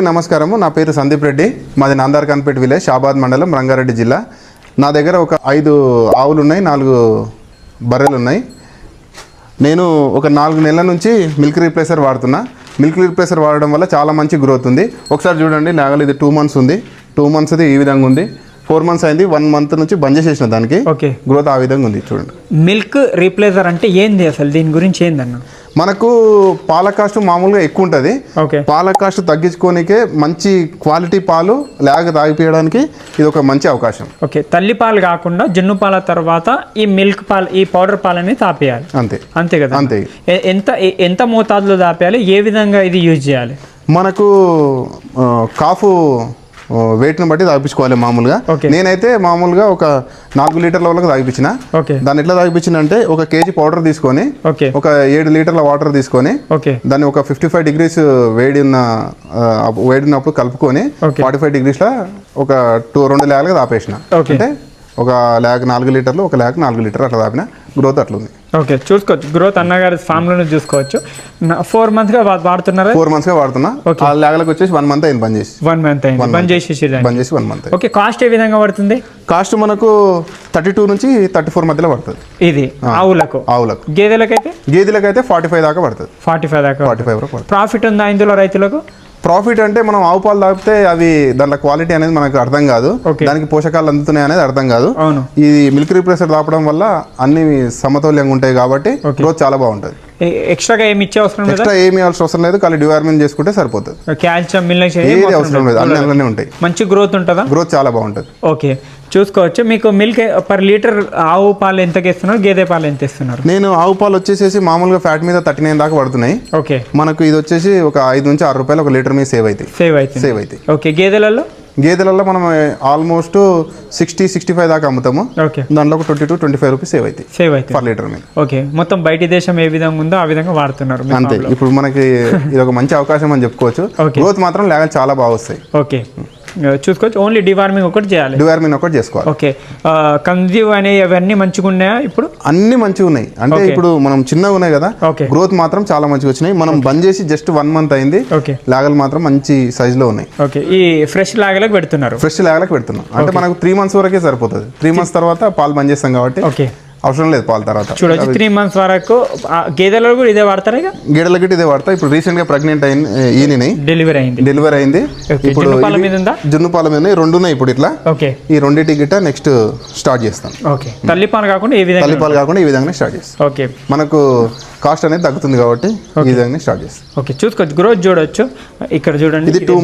నమస్కారము. నా పేరు సందీప్ రెడ్డి. మాది నాందార్ కన్పేట్ విలేజ్ షాబాద్ మండలం రంగారెడ్డి జిల్లా. నా దగ్గర ఒక ఐదు ఆవులు ఉన్నాయి నాలుగు బర్రెలు ఉన్నాయి నేను ఒక నాలుగు నెలల నుంచి మిల్క్ రీప్లేసర్ వాడుతున్నా. మిల్క్ రీప్లేసర్ వాడడం వల్ల చాలా మంచి గ్రోత్ ఉంది. ఒకసారి చూడండి నాగలు ఇది టూ మంత్స్ ఉంది. టూ మంత్స్ ఇది ఈ విధంగా ఉంది. ఫోర్ మంత్స్ అయింది వన్ మంత్ నుంచి బంద్ చేసేసిన దానికి. ఓకే. గ్రోత్ ఆ విధంగా ఉంది చూడండి. మిల్క్ రీప్లేసర్ అంటే ఏంది అసలు? దీని గురించి ఏందన్న? మనకు పాల కాస్ట్ మామూలుగా ఎక్కువ ఉంటుంది. ఓకే. పాల కాస్ట్ తగ్గించుకోనికే మంచి క్వాలిటీ పాలు లేక తాగిపోయడానికి ఇది ఒక మంచి అవకాశం. ఓకే. తల్లి పాలు కాకుండా జున్ను పాల తర్వాత ఈ మిల్క్ పాలు ఈ పౌడర్ పాలని తాపేయాలి. అంతే. అంతే కదా? అంతే. ఎంత ఎంత మోతాదులో తాపేయాలి? ఏ విధంగా ఇది యూజ్ చేయాలి? మనకు కాఫు వెయిట్ని బట్టి తాగిపించుకోవాలి మామూలుగా. నేనైతే మామూలుగా ఒక నాలుగు లీటర్ల వరకు తాగిపించిన. ఓకే దాన్ని ఎట్లా తాగిపించిన అంటే ఒక కేజీ పౌడర్ తీసుకొని ఒక ఏడు లీటర్ల వాటర్ తీసుకొని దాన్ని ఒక ఫిఫ్టీ ఫైవ్ డిగ్రీస్ వేడి ఉన్న ఆ, వేడి ఉన్నప్పుడు కలుపుకొని. ఫార్టీ ఫైవ్ డిగ్రీస్లో ఒక టూ రెండు ల్యాగ్గా తాపేసిన. అంటే ఒక ల్యాగ్ నాలుగు లీటర్లు ఒక ల్యాగ్ నాలుగు లీటర్ అట్లా తాపిన. గ్రోత్ అట్లుంది. ఓకే చూసుకోవచ్చు. గ్రోత్ అన్నగారి ఫామ్లోనే చూసుకోవచ్చు. ఫోర్ మంత్స్గా వాడుతున్నారా? ఫోర్ మంత్స్గా వాడుతున్నా. ఆ ల్యాగ్లకు వచ్చేసి వన్ మంత్ అయింది బంద్ చేసి. వన్ మంత్ అయింది. బంద్ చేసేసి బంద్ చేసి వన్ మంత్ ఓకే కాస్ట్ ఏ విధంగా పడుతుంది? కాస్ట్ మనకు థర్టీ టూ నుంచి థర్టీ ఫోర్ మధ్యలో పడుతుంది. ఇది ఆవులకు. ఆవులకు. గేదెలకైతే? గేదెలకు అయితే ఫార్టీ ఫైవ్ దాకా పడుతుంది. ఫార్టీ ఫైవ్ దాకా ఫార్టీ ఫైవ్ ప్రాఫిట్ ఉందా ఇందులో రైతులకు? ప్రాఫిట్ అంటే మనం ఆవు పాలు తాగితే అవి దాంట్లో క్వాలిటీ అనేది మనకు అర్థం కాదు. దానికి పోషకాలు అందుతున్నాయి అనేది అర్థం కాదు. అవును. ఈ మిల్క్ రిప్రెసర్ తాపడం వల్ల అన్ని సమతౌల్యంగా ఉంటాయి కాబట్టి గ్రోత్ చాలా బాగుంటుంది. ఎక్స్ట్రాగా ఏమి ఇచ్చే అవసరం లేదా? ఎక్స్ట్రా ఏమి ఇవ్వాల్సిన అవసరం లేదు. ఖాళీ డివార్మెంట్ చేసుకుంటే సరిపోతుంది. కాల్షియం మిల్క్ ఏది అవసరం లేదు. అన్ని అందులోనే ఉంటాయి. మంచి గ్రోత్ ఉంటుందా? గ్రోత్ చాలా బాగుంటుంది. ఓకే. చూసుకోవచ్చు. మీకు మిల్క్ పర్ లీటర్ ఆవు పాలు ఎంతకి ఇస్తున్నారు గేదె పాలు ఎంత ఇస్తున్నారు నేను ఆవు పాలు వచ్చేసేసి మామూలుగా ఫ్యాట్ మీద థర్టీ నైన్ దాకా పడుతున్నాయి. ఓకే. మనకు ఇది వచ్చేసి ఒక ఐదు నుంచి ఆరు రూపాయలు ఒక లీటర్ మీద సేవ్ అవుతాయి సేవ్ అవుతుంది సేవ్ అవుతాయి ఓకే. గేదెలలో గేదెలలో మనం ఆల్మోస్ట్ సిక్స్టీ సిక్స్టీ ఫైవ్ దాకా అమ్ముతాము. ఓకే. దాంట్లో ఒక twenty to twenty five rupees save అవుతాయి సేవ్ అవుతుంది పర్ లీటర్ మీద. ఓకే. మొత్తం బయటి దేశం ఏ విధంగా ఉందో ఆ విధంగా వాడుతున్నారు అంతే. ఇప్పుడు మనకి ఇది ఒక మంచి అవకాశం అని చెప్పుకోవచ్చు. గ్రోత్ మాత్రం లేక చాలా బాగా వస్తాయి. ఓకే. చూసుకోవచ్చు. ఓన్లీ డివార్మింగ్ ఒకటి చేయాలి. డివార్మిన్ ఒకటి చేసుకోవాలి. ఓకే కన్జ్యూమ్ అనేవి అవన్నీ మంచిగా ఉన్నాయా ఇప్పుడు? అన్ని మంచిగా ఉన్నాయి. అంటే. ఇప్పుడు మనం చిన్నగా ఉన్నాయి కదా గ్రోత్ మాత్రం చాలా మంచిగా వచ్చినాయి. మనం బంద్ చేసి జస్ట్ వన్ మంత్ అయింది. ఓకే లాగలు మాత్రం మంచి size లో ఉన్నాయి. ఓకే ఈ ఫ్రెష్ లాగలకు పెడుతున్నారు. ఫ్రెష్ లాగలకు పెడుతున్నాం. అంటే మనకు త్రీ మంత్స్ వరకే సరిపోతుంది. త్రీ మంత్స్ తర్వాత పాలు బంద్ చేస్తాం కాబట్టి ఓకే అవసరం లేదు పాలు తర్వాత. చూడొచ్చు. త్రీ మంత్స్ వరకు గేదెలలో కూడా ఇదే వాడతారా ఇక? గిడల గిట్ ఇదే వాడతా. ఇప్పుడు రీసెంట్గా ప్రెగ్నెంట్ అయిన ఈయనని డెలివరీ అయింది. డెలివరీ అయింది. ఇప్పుడు జున్ను పాల మీద ఉందా? జున్ను పాల మీద రెండు ఉన్నాయి ఇప్పుడు ఇట్లా. ఓకే ఈ రెండింటి గిట్ట నెక్స్ట్ స్టార్ట్ చేస్తాం. ఓకే తల్లి పాలు కాకుండా ఏ విధంగా తల్లిపాలు కాకుండా ఈ విధంగా స్టార్ట్ చేస్తాం. ఓకే మనకు కాస్ట్ అనేది తగ్గుతుంది కాబట్టి ఈ విధంగా స్టార్ట్ చేస్తాం. ఓకే చూసుకోవచ్చు. గ్రోత్ చూడొచ్చు. ఇక్కడ చూడండి. ఇది టూ